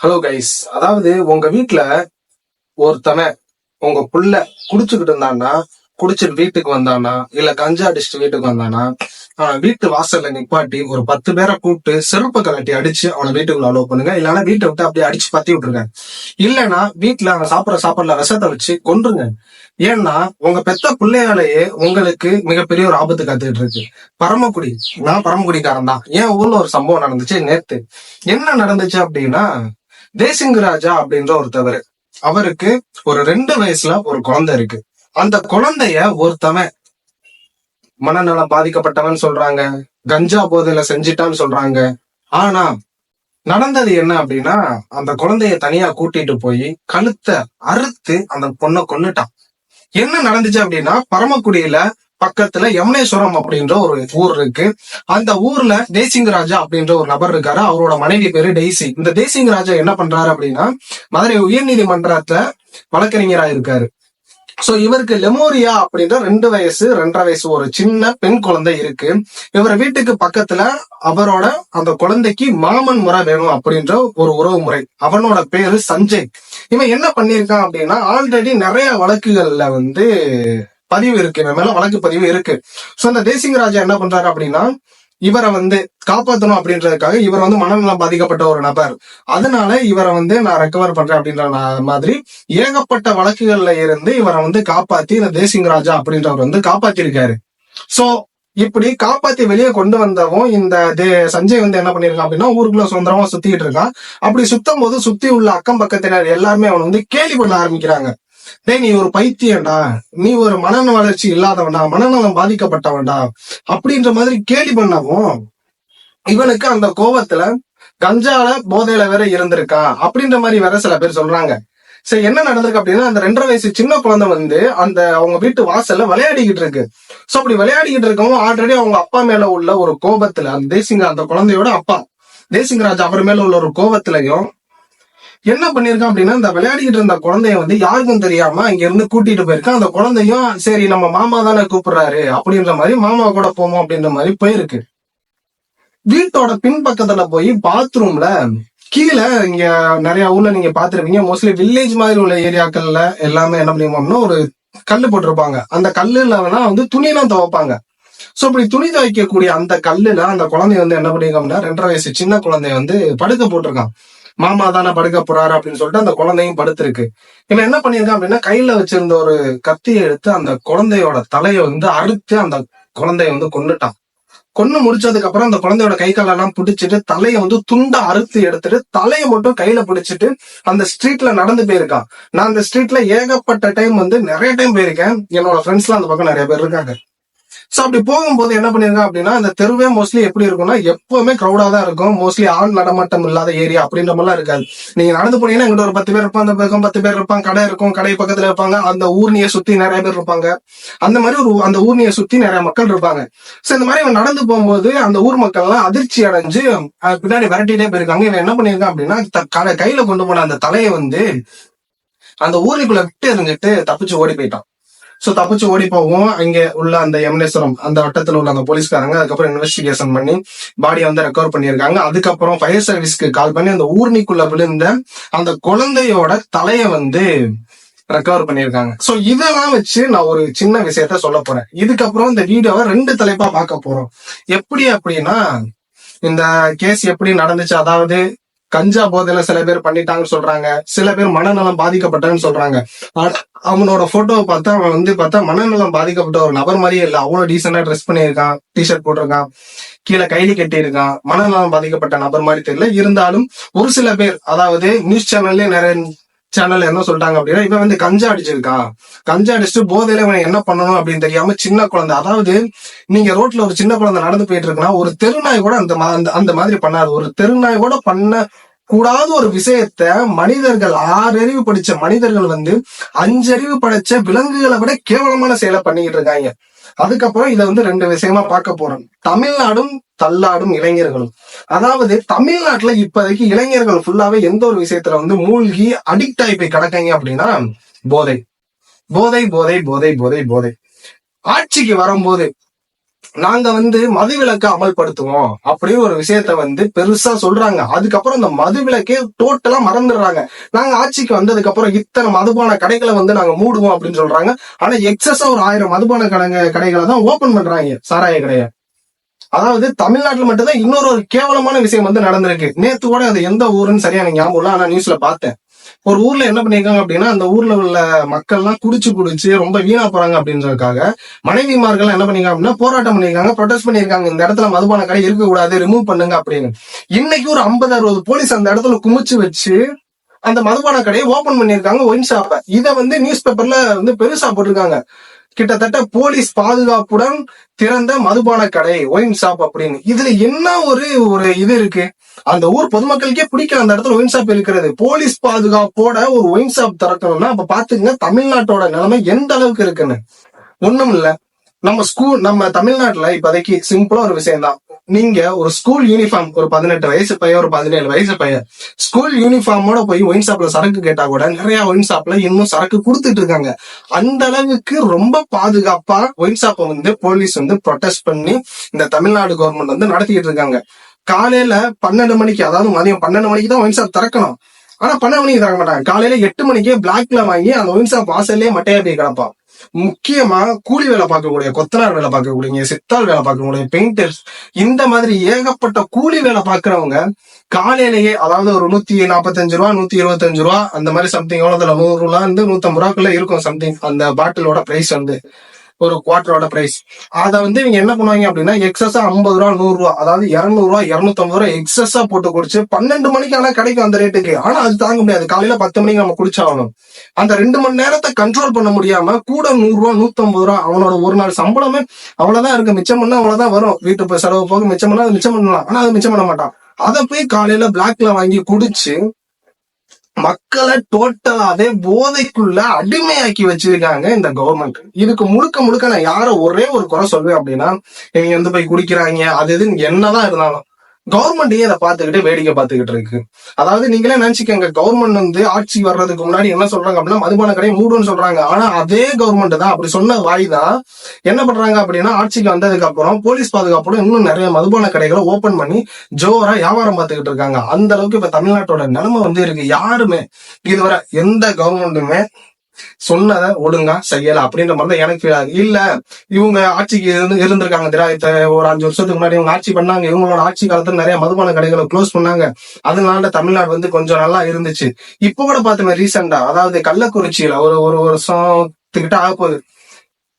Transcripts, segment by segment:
Hello guys அதாவது உங்க வீட்டுல ஒருத்தவன் உங்க புள்ள குடிச்சுக்கிட்டு இருந்தான்னா குடிச்சிட்டு வீட்டுக்கு வந்தானா இல்ல கஞ்சா அடிச்சுட்டு வீட்டுக்கு வந்தானா அவன் வீட்டு வாசல்ல நிப்பாட்டி ஒரு பத்து பேரை கூப்பிட்டு செருப்பை கலட்டி அடிச்சு அவனை வீட்டுக்குள்ள அலோவ் பண்ணுங்க. இல்லைன்னா வீட்டை விட்டு அப்படியே அடிச்சு பத்தி விட்டுருங்க. இல்லைன்னா வீட்டுல அவன் சாப்பிட்ற சாப்பாடுல விஷத்தை வச்சு கொன்றுங்க. ஏன்னா உங்க பெத்த பிள்ளையாலேயே உங்களுக்கு மிகப்பெரிய ஒரு ஆபத்து காத்துக்கிட்டு இருக்கு. பரமக்குடி. நான் பரமக்குடிக்காரன் தான் என் ஊர்ல ஒரு சம்பவம் நடந்துச்சு நேத்து. என்ன நடந்துச்சு அப்படின்னா தேசிங் ராஜா அப்படின்ற ஒருத்தவர். அவருக்கு ஒரு ரெண்டு வயசுல ஒரு குழந்தை இருக்கு. அந்த குழந்தைய ஒருத்தவன் மனநலம் பாதிக்கப்பட்டவன் சொல்றாங்க. கஞ்சா போதையில செஞ்சிட்டான்னு சொல்றாங்க. ஆனா நடந்தது என்ன அப்படின்னா அந்த குழந்தைய தனியா கூட்டிட்டு போய் கழுத்தை அறுத்து அந்த பொண்ணை கொன்னுட்டான். என்ன நடந்துச்சு அப்படின்னா பரமக்குடியில பக்கத்துல யமுனேஸ்வரம் அப்படின்ற ஒரு ஊர் இருக்கு. அந்த ஊர்ல தேசிங் ராஜா அப்படின்ற ஒரு நபர் இருக்காரு. அவரோட மனைவி பேரு டெய்சி. இந்த தேசிங் ராஜா என்ன பண்றாரு அப்படின்னா மதுரை உயர்நீதிமன்றத்துல வழக்கறிஞரா இருக்காரு. சோ இவருக்கு லெமோரியா அப்படின்ற ரெண்டு வயசு ரெண்டரை வயசு ஒரு சின்ன பெண் குழந்தை இருக்கு. இவர் வீட்டுக்கு பக்கத்துல அவரோட அந்த குழந்தைக்கு மாமன் முறை வேணும் அப்படின்ற ஒரு உறவு முறை. அவனோட பேரு சஞ்சய். இவன் என்ன பண்ணியிருக்கான் அப்படின்னா ஆல்ரெடி நிறைய வழக்குகள்ல வந்து பதிவு இருக்கு. இவன் மேல வழக்கு பதிவு இருக்கு. சோ இந்த தேசிங் ராஜா என்ன பண்றாரு அப்படின்னா இவரை வந்து காப்பாத்தணும் அப்படின்றதுக்காக இவர் வந்து மனநலம் பாதிக்கப்பட்ட ஒரு நபர். அதனால இவரை வந்து நான் ரெக்கவர் பண்றேன் அப்படின்ற மாதிரி ஏகப்பட்ட வழக்குகள்ல இருந்து இவரை வந்து காப்பாத்தி இந்த தேசிங் ராஜா அப்படின்றவர் வந்து காப்பாத்திருக்காரு. சோ இப்படி காப்பாத்தி வெளியே கொண்டு வந்தவும் இந்த தே- சஞ்சய் வந்து என்ன பண்ணிருக்கான் அப்படின்னா ஊருக்குள்ள சுதந்திரமா சுத்திட்டு இருக்கான். அப்படி சுத்தும் போது சுத்தி உள்ள அக்கம் பக்கத்தினர் எல்லாருமே அவனை வந்து கேலி பண்ண ஆரம்பிக்கிறாங்க. டேய் நீ ஒரு பைத்தியம்டா. நீ ஒரு மனநல வளர்ச்சி இல்லாதவன்டா மனநலம் பாதிக்கப்பட்டவன்டா அப்படின்ற மாதிரி கேலி பண்ணவும் இவனுக்கு அந்த கோபத்துல கஞ்சால போதையில வேற இருந்திருக்கா அப்படின்ற மாதிரி வேற சில பேர் சொல்றாங்க. சரி என்ன நடந்திருக்கு அப்படின்னா அந்த ரெண்டரை வயசு சின்ன குழந்தை வந்து அந்த அவங்க வீட்டு வாசல்ல விளையாடிக்கிட்டு இருக்கு. சோ அப்படி விளையாடிக்கிட்டு இருக்கவும் ஆல்ரெடி அவங்க அப்பா மேல உள்ள ஒரு கோபத்துல அந்த தேசிங்க அந்த குழந்தையோட அப்பா தேசிங்கராஜ் அவர் மேல உள்ள ஒரு கோபத்திலையும் என்ன பண்ணிருக்கான் அப்படின்னா இந்த விளையாடிக்கிட்டு இருந்த குழந்தைய வந்து யாருக்கும் தெரியாம இங்க இருந்து கூட்டிட்டு போயிருக்கான். அந்த குழந்தையும் சரி நம்ம மாமா தானே கூப்பிடுறாரு அப்படின்ற மாதிரி மாமா கூட போவோம் அப்படின்ற மாதிரி போயிருக்கு. வீட்டோட பின்பக்கத்துல போய் பாத்ரூம்ல கீழே இங்க நிறைய ஊர்ல நீங்க பாத்துருப்பீங்க மோஸ்ட்லி வில்லேஜ் மாதிரி உள்ள ஏரியாக்கள்ல எல்லாமே என்ன பண்ணுவோம்னா ஒரு கல்லு போட்டிருப்பாங்க. அந்த கல்லுல வேணா வந்து துணியெல்லாம் துவைப்பாங்க. சோ இப்படி துணி துவைக்கக்கூடிய அந்த கல்லுல அந்த குழந்தைய வந்து என்ன பண்ணிருக்கோம்னா ரெண்டரை வயசு சின்ன குழந்தைய வந்து படுக்க போட்டிருக்கான். மாமா தானே படுக்க போறாரு அப்படின்னு சொல்லிட்டு அந்த குழந்தையும் படுத்திருக்கு. இவன் என்ன பண்ணியிருக்கான் அப்படின்னா கையில வச்சிருந்த ஒரு கத்தியை எடுத்து அந்த குழந்தையோட தலையை வந்து அறுத்து அந்த குழந்தைய வந்து கொண்டுட்டான் கொண்டு முடிச்சதுக்கு அப்புறம் அந்த குழந்தையோட கை காலெல்லாம் பிடிச்சிட்டு தலையை வந்து துண்டா அறுத்து எடுத்துட்டு தலையை மட்டும் கையில பிடிச்சிட்டு அந்த ஸ்ட்ரீட்ல நடந்து போயிருக்கான். நான் அந்த ஸ்ட்ரீட்ல ஏகப்பட்ட டைம் வந்து நிறைய டைம் போயிருக்கேன். என்னோட ஃப்ரெண்ட்ஸ்லாம் அந்த பக்கம் நிறைய பேர் இருக்காங்க. சோ அப்படி போகும்போது என்ன பண்ணிருக்காங்க அப்படின்னா அந்த தெருவே மோஸ்ட்லி எப்படி இருக்கும்னா எப்பவுமே க்ரௌடா தான் இருக்கும். மோஸ்ட்லி ஆள் நடமாட்டம் இல்லாத ஏரியா அப்படின்ற மாதிரிலாம் இருக்காது. நீங்க நடந்து போனீங்கன்னா எங்கிட்ட ஒரு பத்து பேர் இருப்பாங்க அந்த பக்கம் பத்து பேர் இருப்பாங்க கடை இருக்கும் கடை பக்கத்துல இருப்பாங்க அந்த ஊர்னியை சுத்தி நிறைய பேர் இருப்பாங்க. அந்த மாதிரி ஒரு அந்த ஊர்னியை சுத்தி நிறைய மக்கள் இருப்பாங்க. சோ இந்த மாதிரி இவன் நடந்து போகும்போது அந்த ஊர் மக்கள் எல்லாம் அதிர்ச்சி அடைஞ்சு பின்னாடி விரட்டிட்டே போயிருக்காங்க. இவன் என்ன பண்ணிருக்கான் அப்படின்னா கடை கையில கொண்டு போன அந்த தலையை வந்து அந்த ஊருக்குள்ள விட்டு இருந்துட்டு தப்பிச்சு ஓடி போயிட்டான். சோ தப்பிச்சு ஓடி போவோம். அங்கே உள்ள அந்த எம்னேஸ்வரம் அந்த வட்டத்துல உள்ள அந்த போலீஸ்காரங்க அதுக்கப்புறம் இன்வெஸ்டிகேஷன் பண்ணி பாடியை வந்து ரெக்கவர் பண்ணியிருக்காங்க. அதுக்கப்புறம் ஃபயர் சர்வீஸ்க்கு கால் பண்ணி அந்த ஊர்னிக்குள்ள விழுந்த அந்த குழந்தையோட தலையை வந்து ரெக்கவர் பண்ணியிருக்காங்க. சோ இதெல்லாம் வச்சு நான் ஒரு சின்ன விஷயத்த சொல்ல போறேன். இதுக்கப்புறம் இந்த வீடியோவை ரெண்டு தலைப்பா பார்க்க போறோம். எப்படி அப்படின்னா இந்த கேஸ் எப்படி நடந்துச்சு? அதாவது கஞ்சா போதையில சில பேர் பண்ணிட்டாங்கன்னு சொல்றாங்க. சில பேர் மனநலம் பாதிக்கப்பட்டன்னு சொல்றாங்க. அவனோட போட்டோவை பார்த்தா அவன் வந்து பார்த்தா மனநலம் பாதிக்கப்பட்ட ஒரு நபர் மாதிரியே இல்ல. அவ்வளவு டீசெண்டா ட்ரெஸ் பண்ணியிருக்கான் டிஷர்ட் போட்டிருக்கான் கீழே கைலி கட்டி இருக்கான் மனநலம் பாதிக்கப்பட்ட நபர் மாதிரி தெரியல. இருந்தாலும் ஒரு சில பேர் அதாவது நியூஸ் சேனல்லே நிறைய சேனல் என்ன சொல்லிட்டாங்க அப்படின்னா இவன் வந்து கஞ்சா அடிச்சிருக்கான் கஞ்சா அடிச்சுட்டு போதையில இவன் என்ன பண்ணணும் அப்படின்னு தெரியாம சின்ன குழந்தை. அதாவது நீங்க ரோட்ல ஒரு சின்ன குழந்தை நடந்து போயிட்டு இருக்குன்னா ஒரு தெருநாய் கூட அந்த அந்த- மாதிரி பண்ணாது. ஒரு தெருநாய் கூட பண்ண கூடாத ஒரு விஷயத்த மனிதர்கள் ஆறறிவு படிச்ச மனிதர்கள் வந்து அஞ்சறிவு படைச்ச விலங்குகளை விட கேவலமான செயலை பண்ணிக்கிட்டு இருக்காங்க. அதுக்கப்புறம் இதை வந்து ரெண்டு விஷயமா பார்க்க போறோம். தமிழ்நாடும் தள்ளாடும் இளைஞர்களும். அதாவது தமிழ்நாட்டுல இப்போதைக்கு இளைஞர்கள் ஃபுல்லாவே எந்த ஒரு விஷயத்துல வந்து மூழ்கி அடிக்ட் ஆகி போய் கிடக்காங்க அப்படின்னா போதை. போதை போதை போதை போதை போதை. ஆட்சிக்கு வரும்போது நாங்க வந்து மதுவிலக்கை அமல்படுத்துவோம் அப்படின்னு ஒரு விஷயத்த வந்து பெருசா சொல்றாங்க. அதுக்கப்புறம் இந்த மதுவிலக்கே டோட்டலா மறந்துடுறாங்க. நாங்க ஆட்சிக்கு வந்ததுக்கு அப்புறம் இத்தனை மதுபான கடைகளை வந்து நாங்க மூடுவோம் அப்படின்னு சொல்றாங்க. ஆனா எக்ஸஸா ஒரு ஆயிரம் மதுபான கடை கடைகளை தான் ஓபன் பண்றாங்க சாராய கடையை. அதாவது தமிழ்நாட்டுல மட்டும்தான் இன்னொரு ஒரு கேவலமான விஷயம் வந்து நடந்திருக்கு. நேத்து கூட அது எந்த ஊருன்னு சரியா எனக்கு ஞாபகம் இல்லை ஆனா நியூஸ்ல பார்த்தேன். ஒரு ஊர்ல என்ன பண்ணிருக்காங்க அப்படின்னா அந்த ஊர்ல உள்ள மக்கள்லாம் குடிச்சு குடிச்சு ரொம்ப வீணா போறாங்க அப்படின்றதுக்காக மனைவிமார்கள் என்ன பண்ணிருக்காங்க அப்படின்னா போராட்டம் பண்ணிருக்காங்க ப்ரொடெஸ்ட் பண்ணிருக்காங்க. இந்த இடத்துல மதுபான கடை இருக்கக்கூடாது ரிமூவ் பண்ணுங்க அப்படின்னு. இன்னைக்கு ஒரு ஐம்பது அறுபது போலீஸ் அந்த இடத்துல குமிச்சு வச்சு அந்த மதுபான கடையை ஓபன் பண்ணிருக்காங்க ஒயின் ஷாப்ப இதை வந்து நியூஸ் பேப்பர்ல வந்து பெருசா போட்டிருக்காங்க. கிட்டத்தட்ட போலீஸ் பாதுகாப்புடன் திறந்த மதுபான கடை ஒயின் ஷாப் அப்படின்னு. இதுல என்ன ஒரு ஒரு இது இருக்கு? அந்த ஊர் பொதுமக்களுக்கே பிடிக்கல அந்த இடத்துல ஒயின் ஷாப் இருக்கிறது. போலீஸ் பாதுகாப்போட ஒரு ஒயின் ஷாப் திறக்கணும்னா அப்ப பாத்துங்க தமிழ்நாட்டோட நிலைமை எந்த அளவுக்கு இருக்குன்னு. ஒண்ணும் இல்ல. நம்ம ஸ்கூல் நம்ம தமிழ்நாட்டுல இப்போதைக்கு சிம்பிளா ஒரு விஷயம் தான் நீங்க ஒரு ஸ்கூல் யூனிஃபார்ம் ஒரு பதினெட்டு வயசு பையன் ஒரு பதினேழு வயசு பையன் ஸ்கூல் யூனிஃபார்மோட போய் ஒயின் ஷாப்ல சரக்கு கேட்டா கூட நிறைய ஒயின் ஷாப்ல இன்னும் சரக்கு கொடுத்துட்டு இருக்காங்க. அந்த அளவுக்கு ரொம்ப பாதுகாப்பா ஒயின் ஷாப்பை வந்து போலீஸ் வந்து ப்ரொடெஸ்ட் பண்ணி இந்த தமிழ்நாடு கவர்மெண்ட் வந்து நடத்திக்கிட்டு இருக்காங்க. காலையில பன்னெண்டு மணிக்கு அதாவது மதியம் பன்னெண்டு மணிக்கு தான் ஒயின் ஷாப் திறக்கணும். ஆனா பன்னெண்டு மணிக்கு தர மாட்டாங்க. காலையில எட்டு மணிக்கே பிளாக்ல வாங்கி அந்த ஒயின்சா வாசல்லே மட்டையா போய் கிடப்பான். முக்கியமா கூலி வேலை பார்க்கக்கூடிய கொத்தனார் வேலை பார்க்கக்கூடிய சித்தால் வேலை பார்க்கக்கூடிய பெயிண்டர்ஸ் இந்த மாதிரி ஏகப்பட்ட கூலி வேலை பார்க்கறவங்க காலையிலேயே அதாவது ஒரு நூத்தி நாற்பத்தஞ்சு ரூபா நூத்தி இருபத்தஞ்சு ரூபா அந்த மாதிரி சம்திங் எவ்வளவுல நூறு ரூபா இருந்து நூத்தம்பது ரூபாக்குள்ள இருக்கும் சம்திங் அந்த பாட்டிலோட பிரைஸ் வந்து. ஒரு குவார்டரோட பிரைஸ் அதை வந்து இவங்க என்ன பண்ணுவாங்க அப்படின்னா எக்ஸஸா ஐம்பது ரூபா நூறு ரூபா அதாவது இருநூறு ரூபா இருநூத்தம்பது ரூபா எக்ஸஸா போட்டு குடிச்சு பன்னெண்டு மணிக்கு ஆனா கிடைக்கும் அந்த ரேட்டுக்கு ஆனா அது தாங்க முடியாது. காலையில பத்து மணிக்கு நம்ம குடிச்சாகணும். அந்த ரெண்டு மணி நேரத்தை கண்ட்ரோல் பண்ண முடியாம கூட நூறு ரூபா நூத்தம்பது ரூபா அவனோட ஒரு நாள் சம்பளமே அவ்வளவுதான் இருக்கு. மிச்சம் பண்ணா அவ்வளவுதான் வரும். வீட்டு போய் செலவு போக மிச்சம் பண்ணா அது மிச்சம் பண்ணலாம். ஆனா அது மிச்சம் பண்ண மாட்டான். அதை போய் காலையில பிளாக்ல வாங்கி குடிச்சு மக்களை டோட்டலாவே போதைக்குள்ள அடிமையாக்கி வச்சிருக்காங்க இந்த கவர்மெண்ட் இதுக்கு முழுக்க முழுக்க நான் யார ஒரே ஒரு குறை சொல்வேன் அப்படின்னா இவங்க வந்து போய் குடிக்கிறாங்க? அது இது என்னதான் இருந்தாலும். கவர்மெண்ட்டையே அதை பார்த்துக்கிட்டு வேடிக்கை பார்த்துக்கிட்டு இருக்கு. அதாவது நீங்களே நினைச்சுக்கோங்க கவர்மெண்ட் வந்து ஆட்சி வர்றதுக்கு முன்னாடி என்ன சொல்றாங்க அப்படின்னா மதுபான கடை மூடுன்னு சொல்றாங்க. ஆனா அதே கவர்மெண்ட் தான் அப்படி சொன்ன வாய் தான் என்ன பண்றாங்க அப்படின்னா ஆட்சிக்கு வந்ததுக்கு அப்புறம் போலீஸ் பாதுகாப்போட இன்னும் நிறைய மதுபான கடைகளை ஓபன் பண்ணி ஜோரா வியாபாரம் பார்த்துக்கிட்டு இருக்காங்க. அந்த அளவுக்கு இப்ப தமிழ்நாட்டோட நிலைமை வந்து இருக்கு. யாருமே இதுவரை எந்த கவர்மெண்ட்டுமே சொன்னதை ஒழுங்கா செய்யல அப்படின்ற மாதிரி தான் எனக்கு ஃபீல் ஆகுது. இல்ல இவங்க ஆட்சிக்கு இருந்து இருந்திருக்காங்க. தெரியா ஒரு அஞ்சு வருஷத்துக்கு முன்னாடி இவங்க ஆட்சி பண்ணாங்க. இவங்களோட ஆட்சி காலத்துல நிறைய மதுபான கடைகளை க்ளோஸ் பண்ணாங்க. அதனால தமிழ்நாடு வந்து கொஞ்சம் நல்லா இருந்துச்சு. இப்ப கூட பார்த்தோமே ரீசெண்டா அதாவது கள்ளக்குறிச்சியில ஒரு ஒரு வருஷத்துக்கிட்ட ஆக போகுது.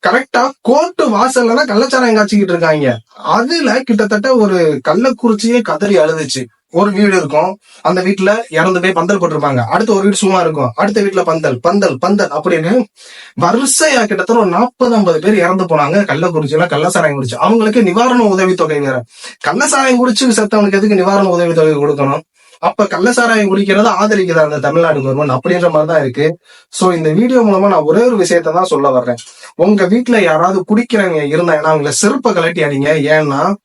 கரெக்டா கோர்ட்டு வாசல்ல தான் கள்ளச்சாராயம் காய்ச்சிக்கிட்டு இருக்காங்க. அதுல கிட்டத்தட்ட ஒரு கள்ளக்குறிச்சியே கதறி அழுதுச்சு. ஒரு வீடு இருக்கும். அந்த வீட்டுல இறந்து போய் பந்தல் போட்டிருப்பாங்க. அடுத்த ஒரு வீடு சும்மா இருக்கும். அடுத்த வீட்டுல பந்தல் பந்தல் பந்தல் அப்படின்னு வரிசையா கிட்டத்தட்ட ஒரு நாற்பது ஐம்பது பேர் இறந்து போனாங்க. கள்ளக்குறிச்சியில கள்ளசாராயம் குடிச்சு. அவங்களுக்கு நிவாரண உதவித்தொகை வேற. கள்ளசாராயம் குடிச்சு செத்தவனுக்கு எதுக்கு நிவாரண உதவித்தொகை கொடுக்கணும்? அப்ப கள்ளசாராயம் குடிக்கிறத ஆதரிக்குதா அந்த தமிழ்நாடு கவர்மெண்ட் அப்படின்ற மாதிரிதான் இருக்கு. சோ இந்த வீடியோ மூலமா நான் ஒரே ஒரு விஷயத்த தான் சொல்ல வர்றேன். உங்க வீட்டுல யாராவது குடிக்கிறவங்க இருந்தாங்கன்னா அவங்கள செருப்பை கலட்டி அடிங்க ஏன்னா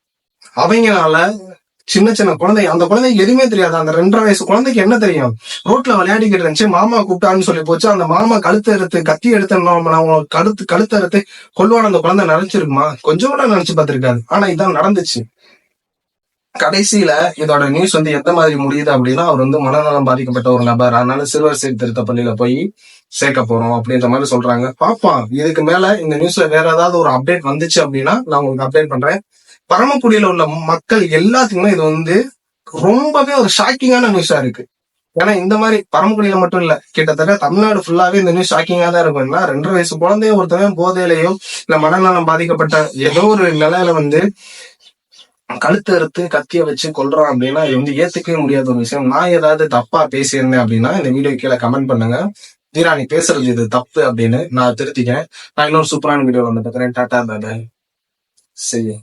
அவங்களால சின்ன சின்ன குழந்தை அந்த குழந்தைக்கு எதுவுமே தெரியாது. அந்த ரெண்டரை வயசு குழந்தைக்கு என்ன தெரியும்? ரோட்ல விளையாடிக்கிட்டு இருந்துச்சு மாமா கூப்பிட்டான்னு சொல்லி போச்சு. அந்த மாமா கழுத்து எடுத்து கத்தி எடுத்து அவங்க கழுத்து கழுத்து எடுத்து கொள்வான அந்த குழந்தை நினைச்சிருக்குமா? கொஞ்சம் கூட நினைச்சு பார்த்திருக்காது. ஆனா இதான் நடந்துச்சு. கடைசியில இதோட நியூஸ் வந்து எந்த மாதிரி முடியுது அப்படின்னா அவர் வந்து மனநலம் பாதிக்கப்பட்ட ஒரு நபர். அதனால சிறுவர் சீர்திருத்த பள்ளியில போய் சேர்க்க போறோம் அப்படின்ற மாதிரி சொல்றாங்க. பாப்போம் இதுக்கு மேல இந்த நியூஸ்ல வேற ஏதாவது ஒரு அப்டேட் வந்துச்சு அப்படின்னா நான் உங்களுக்கு அப்டேட் பண்றேன். பரமக்குடியில உள்ள மக்கள் எல்லாத்துக்குமே இது வந்து ரொம்பவே ஒரு ஷாக்கிங்கான நியூஸா இருக்கு. ஏன்னா இந்த மாதிரி பரமக்குடியில மட்டும் இல்ல கிட்டத்தட்ட தமிழ்நாடு ஃபுல்லாவே இந்த நியூஸ் ஷாக்கிங்கா தான் இருக்கும். ஏன்னா ரெண்டரை வயசு குழந்தைய ஒருத்தவன் போதையிலையோ இல்ல மனநலம் பாதிக்கப்பட்ட ஏதோ ஒரு நிலையில வந்து கழுத்து அறுத்து கத்திய வச்சு கொல்றான் அப்படின்னா இது வந்து ஏத்துக்கவே முடியாத ஒரு விஷயம். நான் ஏதாவது தப்பா பேசியிருந்தேன் அப்படின்னா இந்த வீடியோ கீழே கமெண்ட் பண்ணுங்க. தீரா நீ பேசுறது இது தப்பு அப்படின்னு நான் திருத்திக்கிறேன். நான் இன்னொரு சூப்பரான வீடியோ வந்து பார்க்குறேன். டாட்டா பாய் சரி